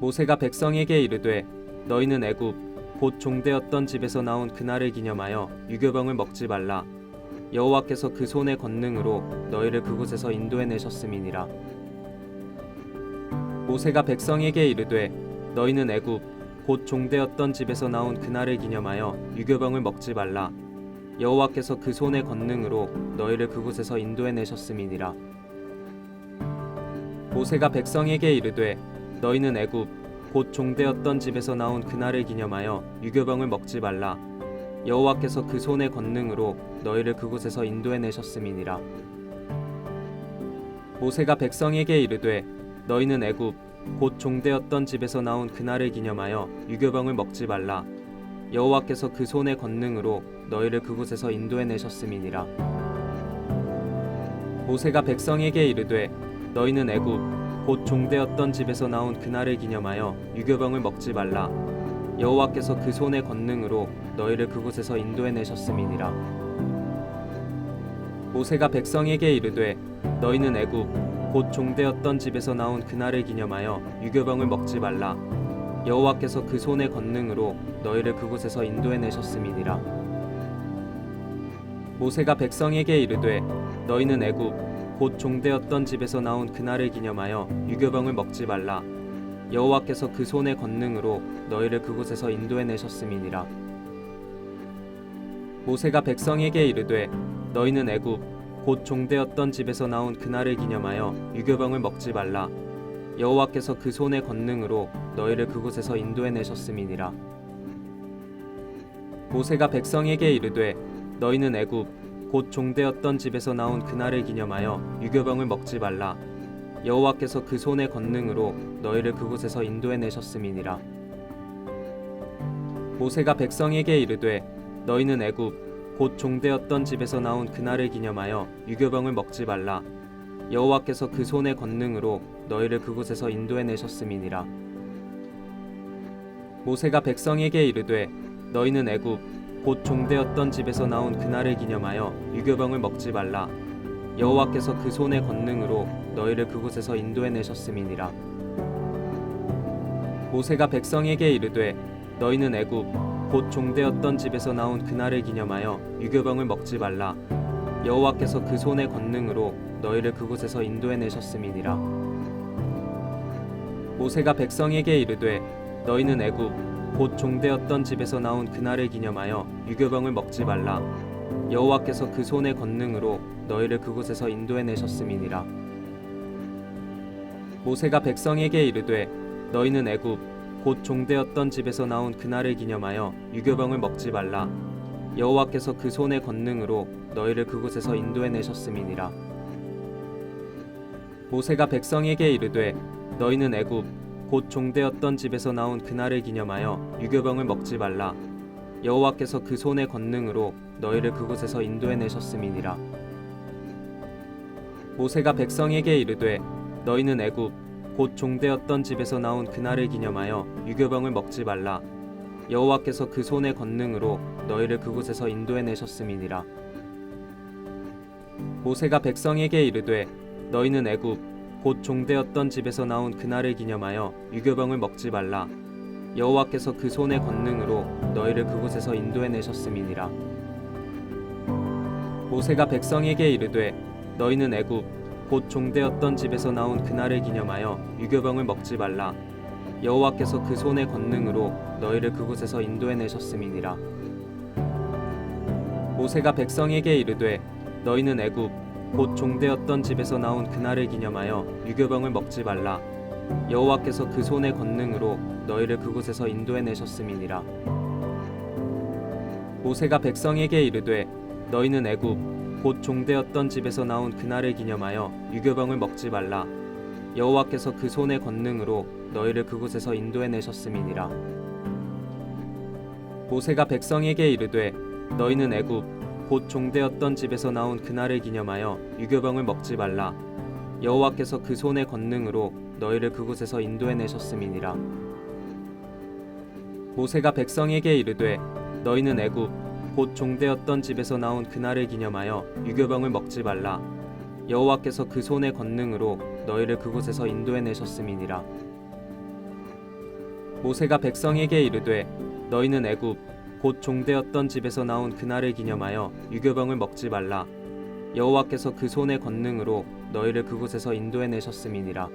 모세가 백성에게 이르되 너희는 애굽 곧 종되었던 집에서 나온 그날을 기념하여 유교병을 먹지 말라. 여호와께서 그 손의 권능으로 너희를 그곳에서 인도해 내셨음이니라. 모세가 백성에게 이르되 너희는 애굽 곧 종되었던 집에서 나온 그날을 기념하여 유교병을 먹지 말라. 여호와께서 그 손의 권능으로 너희를 그곳에서 인도해 내셨음이니라. 모세가 백성에게 이르되 너희는 애굽 곧 종되었던 집에서 나온 그날을 기념하여 유교병을 먹지 말라. 여호와께서 그 손의 권능으로 너희를 그곳에서 인도해 내셨음이니라. 모세가 백성에게 이르되 너희는 애굽 곧 종되었던 집에서 나온 그날을 기념하여 유교병을 먹지 말라. 여호와께서 그 손의 권능으로 너희를 그곳에서 인도해 내셨음이니라. 모세가 백성에게 이르되 너희는 애굽 곧 종되었던 집에서 나온 그날을 기념하여 유교병을 먹지 말라. 여호와께서 그 손의 권능으로 너희를 그곳에서 인도해 내셨음이니라. 모세가 백성에게 이르되 너희는 애굽 곧 종되었던 집에서 나온 그날을 기념하여 유교병을 먹지 말라. 여호와께서 그 손의 권능으로 너희를 그곳에서 인도해 내셨음이니라. 모세가 백성에게 이르되 너희는 애굽 곧 종되었던 집에서 나온 그날을 기념하여 유교병을 먹지 말라. 여호와께서 그 손의 권능으로 너희를 그곳에서 인도해 내셨음이니라. 모세가 백성에게 이르되 너희는 애굽 곧 종되었던 집에서 나온 그날을 기념하여 유교병을 먹지 말라. 여호와께서 그 손의 권능으로 너희를 그곳에서 인도해 내셨음이니라. 모세가 백성에게 이르되 너희는 애굽 곧 종되었던 집에서 나온 그날을 기념하여 유교병을 먹지 말라. 여호와께서 그 손의 권능으로 너희를 그곳에서 인도해 내셨음이니라. 모세가 백성에게 이르되 너희는 애굽 곧 종되었던 집에서 나온 그날을 기념하여 유교병을 먹지 말라. 여호와께서 그 손의 권능으로 너희를 그곳에서 인도해 내셨음이니라. 모세가 백성에게 이르되 너희는 애굽 곧 종되었던 집에서 나온 그날을 기념하여 유교병을 먹지 말라. 여호와께서 그 손의 권능으로 너희를 그곳에서 인도해 내셨음이니라. 모세가 백성에게 이르되 너희는 애굽 곧 종되었던 집에서 나온 그날을 기념하여 유교병을 먹지 말라. 여호와께서 그 손의 권능으로 너희를 그곳에서 인도해 내셨음이니라. 모세가 백성에게 이르되 너희는 애굽 곧 종되었던 집에서 나온 그날을 기념하여 유교병을 먹지 말라. 여호와께서 그 손의 권능으로 너희를 그곳에서 인도해 내셨음이니라. 모세가 백성에게 이르되 너희는 애굽 곧 종되었던 집에서 나온 그날을 기념하여 유교병을 먹지 말라. 여호와께서 그 손의 권능으로 너희를 그곳에서 인도해 내셨음이니라. 모세가 백성에게 이르되 너희는 애굽 곧 종되었던 집에서 나온 그날을 기념하여 유교병을 먹지 말라. 여호와께서 그 손의 권능으로 너희를 그곳에서 인도해 내셨음이니라. 모세가 백성에게 이르되 너희는 애굽 곧 종되었던 집에서 나온 그날을 기념하여 유교병을 먹지 말라. 여호와께서 그 손의 권능으로 너희를 그곳에서 인도해 내셨음이니라. 모세가 백성에게 이르되 너희는 애굽 곧 종되었던 집에서 나온 그날을 기념하여 유교병을 먹지 말라. 여호와께서 그 손의 권능으로 너희를 그곳에서 인도해 내셨음이니라. 모세가 백성에게 이르되 너희는 애굽 곧 종되었던 집에서 나온 그날을 기념하여 유교병을 먹지 말라. 여호와께서 그 손의 권능으로 너희를 그곳에서 인도해 내셨음이니라. 모세가 백성에게 이르되 너희는 애굽 곧 종되었던 집에서 나온 그날을 기념하여 유교병을 먹지 말라. 여호와께서 그 손의 권능으로 너희를 그곳에서 인도해 내셨음이니라. 모세가 백성에게 이르되 너희는 애굽 곧 종되었던 집에서 나온 그날을 기념하여 유교병을 먹지 말라. 여호와께서 그 손의 권능으로 너희를 그곳에서 인도해 내셨음이니라. 모세가 백성에게 이르되 너희는 애굽 곧 종되었던 집에서 나온 그날을 기념하여 유교병을 먹지 말라. 여호와께서 그 손의 권능으로 너희를 그곳에서 인도해 내셨음이니라. 모세가 백성에게 이르되 너희는 애굽 곧 종되었던 집에서 나온 그날을 기념하여 유교병을 먹지 말라. 여호와께서 그 손의 권능으로 너희를 그곳에서 인도해 내셨음이니라. 모세가 백성에게 이르되 너희는 애굽 곧 종되었던 집에서 나온 그날을 기념하여 유교병을 먹지 말라. 여호와께서 그 손의 권능으로 너희를 그곳에서 인도해 내셨음이니라.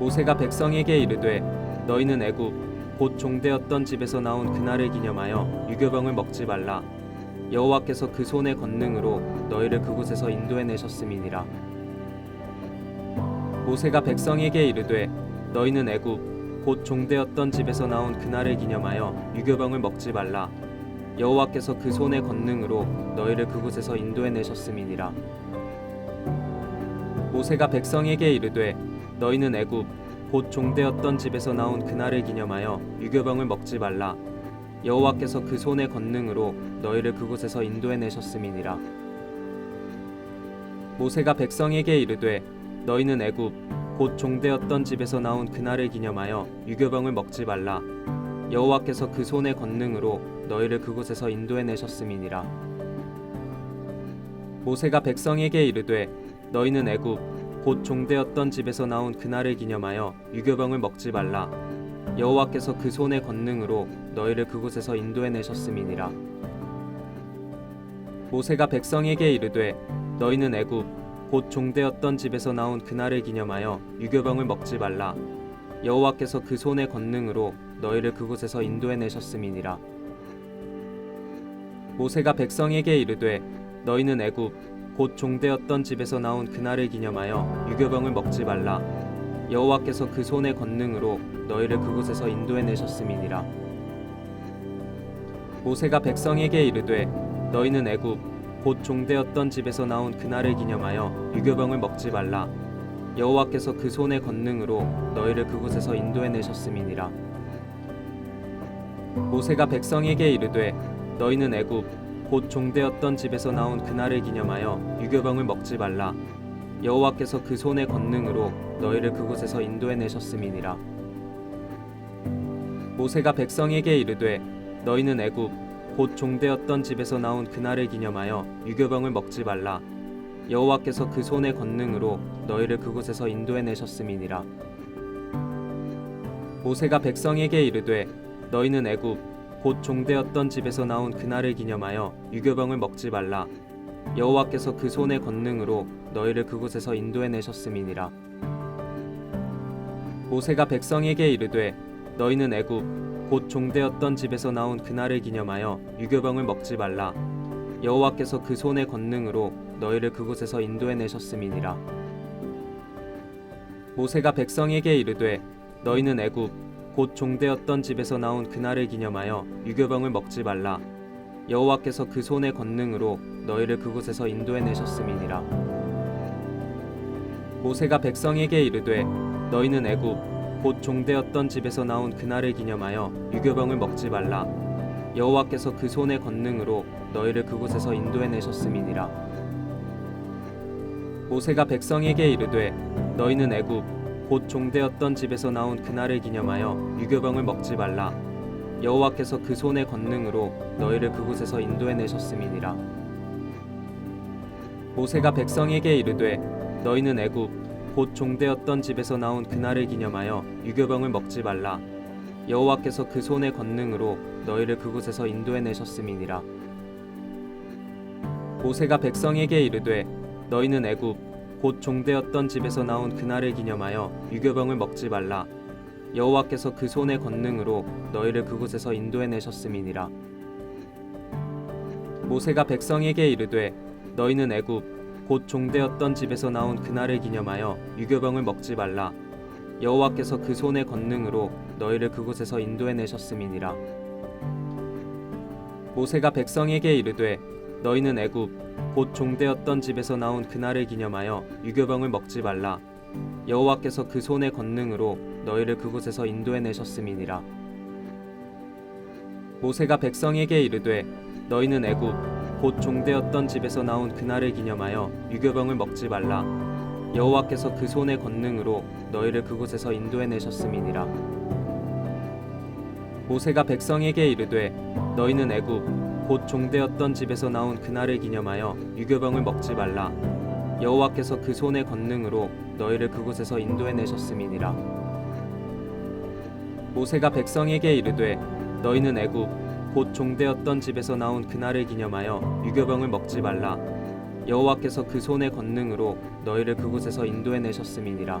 모세가 백성에게 이르되 너희는 애굽 곧 종되었던 집에서 나온 그날을 기념하여 유교병을 먹지 말라. 여호와께서 그 손의 권능으로 너희를 그곳에서 인도해 내셨음이니라. 모세가 백성에게 이르되 너희는 애굽 곧 종되었던 집에서 나온 그날을 기념하여 유교병을 먹지 말라. 여호와께서 그 손의 권능으로 너희를 그곳에서 인도해 내셨음이니라. 모세가 백성에게 이르되 너희는 애굽 곧 종되었던 집에서 나온 그날을 기념하여 유교병을 먹지 말라. 여호와께서 그 손의 권능으로 너희를 그곳에서 인도해 내셨음이니라. 모세가 백성에게 이르되 너희는 애굽 곧 종되었던 집에서 나온 그날을 기념하여 유교병을 먹지 말라. 여호와께서 그 손의 권능으로 너희를 그곳에서 인도해 내셨음이니라. 모세가 백성에게 이르되 너희는 애굽 곧 종되었던 집에서 나온 그날을 기념하여 유교병을 먹지 말라. 여호와께서 그 손의 권능으로 너희를 그곳에서 인도해 내셨음이니라. 모세가 백성에게 이르되 너희는 애굽 곧 종되었던 집에서 나온 그날을 기념하여 유교병을 먹지 말라. 여호와께서 그 손의 권능으로 너희를 그곳에서 인도해 내셨음이니라. 모세가 백성에게 이르되 너희는 애굽 곧 종되었던 집에서 나온 그날을 기념하여 유교병을 먹지 말라. 여호와께서 그 손의 권능으로 너희를 그곳에서 인도해 내셨음이니라. 모세가 백성에게 이르되 너희는 애굽 곧 종되었던 집에서 나온 그날을 기념하여 유교병을 먹지 말라. 여호와께서 그 손의 권능으로 너희를 그곳에서 인도해 내셨음이니라. 모세가 백성에게 이르되 너희는 애굽 곧 종되었던 집에서 나온 그날을 기념하여 유교병을 먹지 말라. 여호와께서 그 손의 권능으로 너희를 그곳에서 인도해 내셨음이니라. 모세가 백성에게 이르되 너희는 애굽 곧 종되었던 집에서 나온 그날을 기념하여 유교병을 먹지 말라. 여호와께서 그 손의 권능으로 너희를 그곳에서 인도해 내셨음이니라. 모세가 백성에게 이르되 너희는 애굽 곧 종되었던 집에서 나온 그날을 기념하여 유교병을 먹지 말라. 여호와께서 그 손의 권능으로 너희를 그곳에서 인도해 내셨음이니라. 모세가 백성에게 이르되 너희는 애굽 곧 종되었던 집에서 나온 그날을 기념하여 유교병을 먹지 말라. 여호와께서 그 손의 권능으로 너희를 그곳에서 인도해 내셨음이니라. 모세가 백성에게 이르되 너희는 애굽 곧 종되었던 집에서 나온 그날을 기념하여 유교병을 먹지 말라. 여호와께서 그 손의 권능으로 너희를 그곳에서 인도해 내셨음이니라. 모세가 백성에게 이르되 너희는 애굽 곧 종되었던 집에서 나온 그날을 기념하여 유교병을 먹지 말라. 여호와께서 그 손의 권능으로 너희를 그곳에서 인도해 내셨음이니라. 모세가 백성에게 이르되 너희는 애굽 곧 종되었던 집에서 나온 그날을 기념하여 유교병을 먹지 말라. 여호와께서 그 손의 권능으로 너희를 그곳에서 인도해 내셨음이니라. 모세가 백성에게 이르되 너희는 애굽 곧 종되었던 집에서 나온 그날을 기념하여 유교병을 먹지 말라. 여호와께서 그 손의 권능으로 너희를 그곳에서 인도해 내셨음이니라. 모세가 백성에게 이르되 너희는 애굽 곧 종되었던 집에서 나온 그날을 기념하여 유교병을 먹지 말라. 여호와께서 그 손의 권능으로 너희를 그곳에서 인도해 내셨음이니라. 모세가 백성에게 이르되 너희는 애굽 곧 종되었던 집에서 나온 그날을 기념하여 유교병을 먹지 말라. 여호와께서 그 손의 권능으로 너희를 그곳에서 인도해 내셨음이니라. 모세가 백성에게 이르되 너희는 애굽 곧 종되었던 집에서 나온 그날을 기념하여 유교병을 먹지 말라. 여호와께서 그 손의 권능으로 너희를 그곳에서 인도해 내셨음이니라. 모세가 백성에게 이르되 너희는 애굽 곧 종되었던 집에서 나온 그날을 기념하여 유교병을 먹지 말라. 여호와께서 그 손의 권능으로 너희를 그곳에서 인도해 내셨음이니라. 모세가 백성에게 이르되 너희는 애굽 곧 종되었던 집에서 나온 그날을 기념하여 유교병을 먹지 말라. 여호와께서 그 손의 권능으로 너희를 그곳에서 인도해 내셨음이니라. 모세가 백성에게 이르되 너희는 애굽 곧 종되었던 집에서 나온 그날을 기념하여 유교병을 먹지 말라. 여호와께서 그 손의 권능으로 너희를 그곳에서 인도해 내셨음이니라.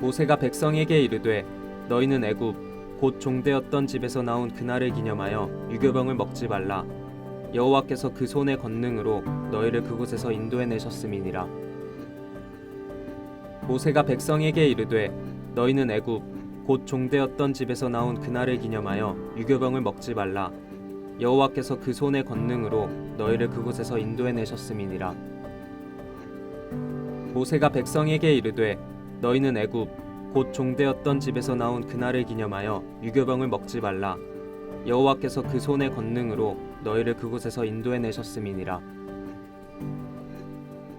모세가 백성에게 이르되 너희는 애굽 곧 종되었던 집에서 나온 그날을 기념하여 유교병을 먹지 말라. 여호와께서 그 손의 권능으로 너희를 그곳에서 인도해 내셨음이니라. 모세가 백성에게 이르되 너희는 애굽 곧 종되었던 집에서 나온 그날을 기념하여 유교병을 먹지 말라. 여호와께서 그 손의 권능으로 너희를 그곳에서 인도해 내셨음이니라. 모세가 백성에게 이르되 너희는 애굽 곧 종되었던 집에서 나온 그날을 기념하여 유교병을 먹지 말라. 여호와께서 그 손의 권능으로 너희를 그곳에서 인도해 내셨음이니라.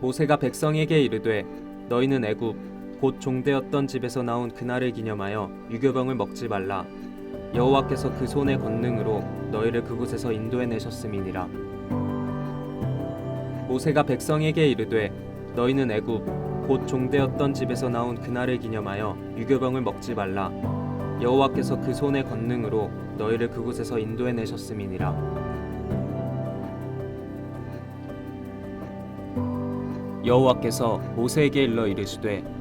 모세가 백성에게 이르되 너희는 애굽 곧 종되었던 집에서 나온 그날을 기념하여 유교병을 먹지 말라. 여호와께서 그 손의 권능으로 너희를 그곳에서 인도해 내셨음이니라. 모세가 백성에게 이르되 너희는 애굽 곧 종되었던 집에서 나온 그날을 기념하여 유교병을 먹지 말라. 여호와께서 그 손의 권능으로 너희를 그곳에서 인도해 내셨음이니라. 여호와께서 모세에게 일러 이르시되